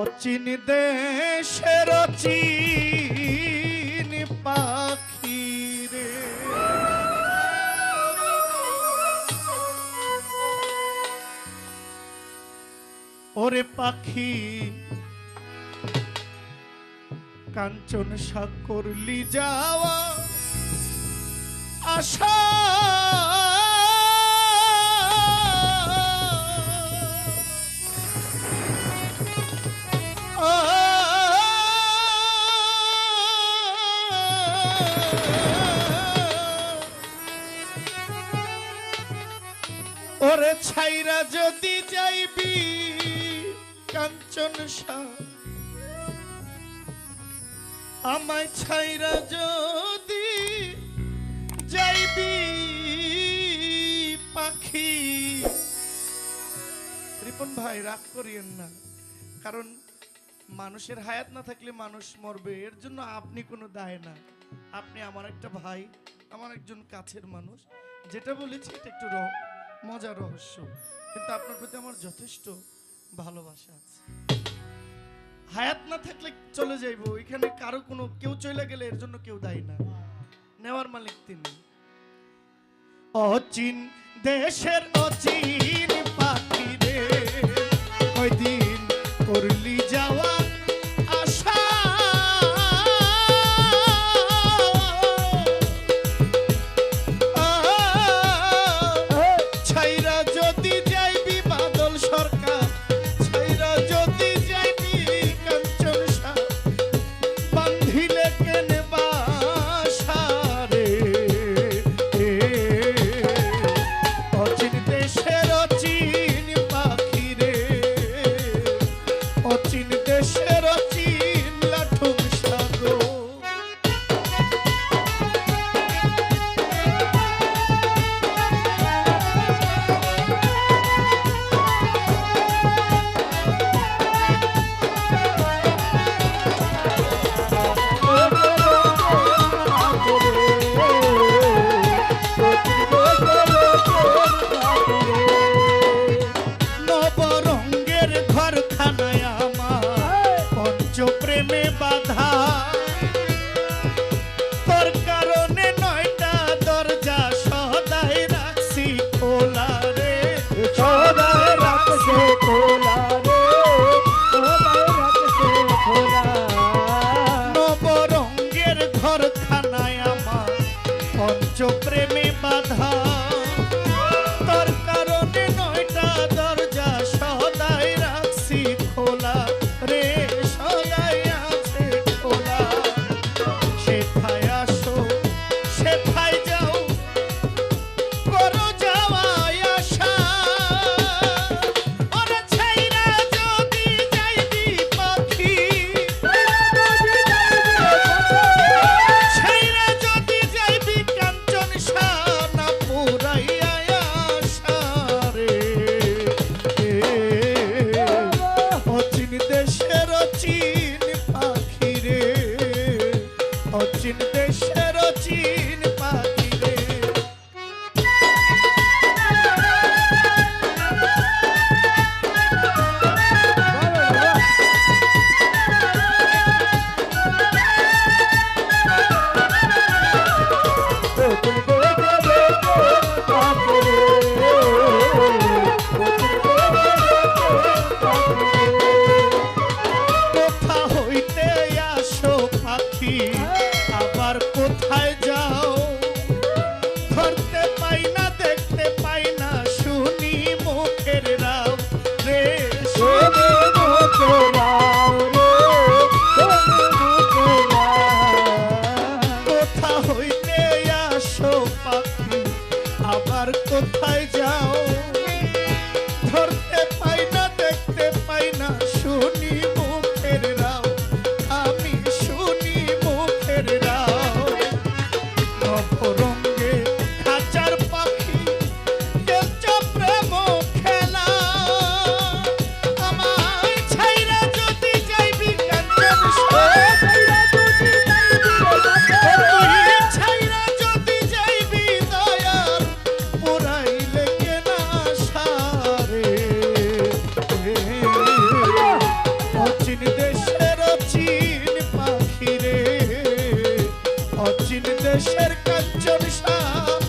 অচিন দেশের চিন পাখি রে। ওরে পাখি কাঞ্চন সাকরলি যাওয়া আশা ওরে ছাইরা যদি যাইবি কাঞ্চন আমায় ছাইরা যদি যাইবি পাখি। রিপন ভাই, রাগ করিয়েন না, কারণ মানুষের হায়াত না থাকলে মানুষ মরবে, এর জন্য আপনি কোনো দায় না। আপনি আমার একটা ভাই, আমার একজন কাছের মানুষ। যেটা বলেছি, এটা একটু রহ- মজার রহস্য। কিন্তু আপনার প্রতি আমার যথেষ্ট ভালোবাসা আছে। হায়াত না থাকলে চলে যাইবো। এখানে কারও কোনো, কেউ চলে গেলে এর জন্য কেউ দায়ী না। নেওয়ার মালিক তিনি। অচিন দেশের অচিন में बाधा। অচিন দেশের কাঞ্চন সাপ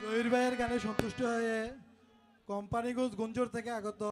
জহির ভাইয়ের গানে সন্তুষ্ট হয়ে কোম্পানিগঞ্জ গুঞ্জর থেকে আগত